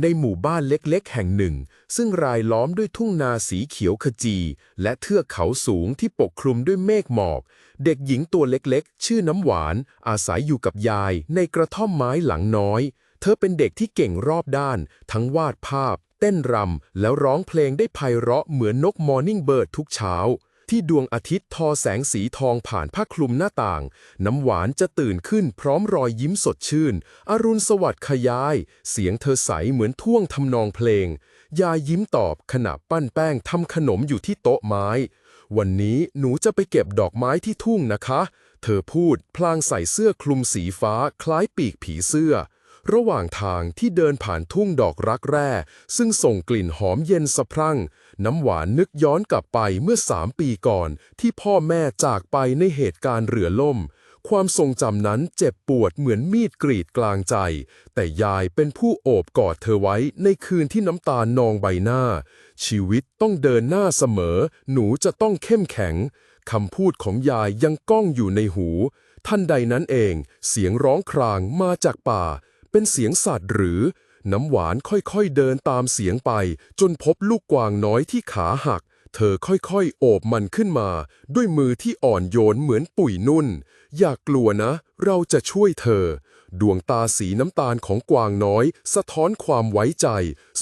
ในหมู่บ้านเล็กๆ แห่งหนึ่ง ซึ่งรายล้อมด้วยทุ่งนาสีเขียวขจี และเทือกเขาสูงที่ปกคลุมด้วยเมฆหมอก เด็กหญิงตัวเล็กๆ ชื่อน้ำหวาน อาศัยอยู่กับยายในกระท่อมไม้หลังน้อย เธอเป็นเด็กที่เก่งรอบด้าน ทั้งวาดภาพ เต้นรำแล้วร้องเพลงได้ไพเราะเหมือนนกมอร์นิ่งเบิร์ดทุกเช้า ที่ดวงอาทิตย์ทอแสงสีทองผ่านผ้าคลุมหน้าต่าง น้ำหวานจะตื่นขึ้นพร้อมรอยยิ้มสดชื่น อรุณสวัสดิ์ขยาย เสียงเธอใสเหมือนท่วงทำนองเพลง ยายยิ้มตอบขณะปั้นแป้งทำขนมอยู่ที่โต๊ะไม้ วันนี้หนูจะไปเก็บดอกไม้ที่ทุ่งนะคะ เธอพูดพลางใส่เสื้อคลุมสีฟ้าคล้ายปีกผีเสื้อ ระหว่างทางที่เดินผ่านทุ่งดอกรักแร่ ซึ่งส่งกลิ่นหอมเย็นสะพรั่ง น้ำหวานนึกย้อนกลับไปเมื่อสามปีก่อน ที่พ่อแม่จากไปในเหตุการณ์เรือล่ม ความทรงจำนั้นเจ็บปวดเหมือนมีดกรีดกลางใจ แต่ยายเป็นผู้โอบกอดเธอไว้ในคืนที่น้ำตาลนองใบหน้า ชีวิตต้องเดินหน้าเสมอ หนูจะต้องเข้มแข็งคำพูดของยายยังก้องอยู่ในหู ท่านใดนั้นเอง เสียงร้องครางมาจากป่า เป็นเสียงสัตว์หรือ น้ำหวานค่อยๆเดินตามเสียงไป จนพบลูกกวางน้อยที่ขาหัก เธอค่อยๆ โอบมันขึ้นมา ด้วยมือที่อ่อนโยนเหมือนปุ๋ยนุ่น อย่ากกลัวนะ เราจะช่วยเธอ ดวงตาสีน้ำตาลของกวางน้อย สะท้อนความไว้ใจ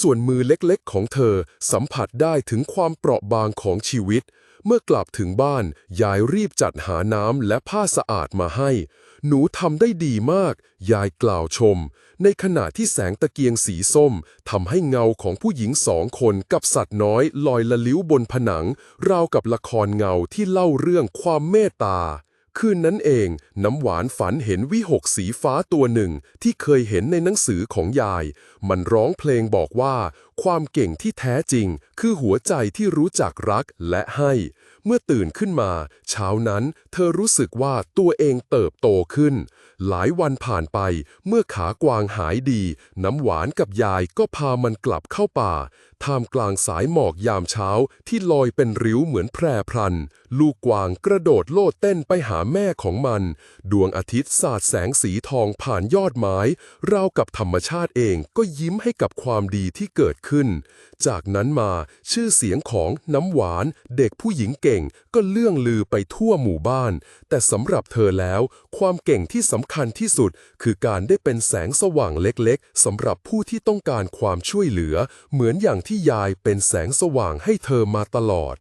ส่วนมือเล็กๆ ของเธอสัมผัสได้ถึงความเปราะบางของชีวิต เมื่อกลับถึงบ้าน ยายรีบจัดหาน้ำและผ้าสะอาดมาให้ หนูทำได้ดีมาก ยายกล่าวชม ในขณะที่แสงตะเกียงสีส้มทำให้เงาของผู้หญิงสองคนกับสัตว์น้อยลอยละลิ้วบนผนัง ราวกับละครเงาที่เล่าเรื่องความเมตตา คืนนั้นเอง น้ำหวานฝันเห็นวิหกสีฟ้าตัวหนึ่งที่เคยเห็นในหนังสือของยาย มันร้องเพลงบอกว่า ความเก่งที่แท้จริง คือหัวใจที่รู้จักรักและให้ เมื่อตื่นขึ้นมา เช้านั้นเธอรู้สึกว่าตัวเองเติบโตขึ้น หลายวันผ่านไป เมื่อขากวางหายดี น้ำหวานกับยายก็พามันกลับเข้าป่า ท่ามกลางสายหมอกยามเช้าที่ลอยเป็นริ้วเหมือนแพรพรัน ลูกกวางกระโดดโลดเต้นไปหาแม่ของมัน ดวงอาทิตย์สาดแสงสีทองผ่านยอดไม้ ราวกับธรรมชาติเองก็ยิ้มให้กับความดีที่เกิดขึ้น จากนั้นมาชื่อเสียงของน้ำหวาน เด็กผู้หญิงเก่งก็เลื่องลือไปทั่วหมู่บ้าน แต่สำหรับเธอแล้ว ความเก่งที่สำคัญที่สุด คือการได้เป็นแสงสว่างเล็กๆสำหรับผู้ที่ต้องการความช่วยเหลือ เหมือนอย่างที่ที่ยายเป็นแสงสว่างให้เธอมาตลอด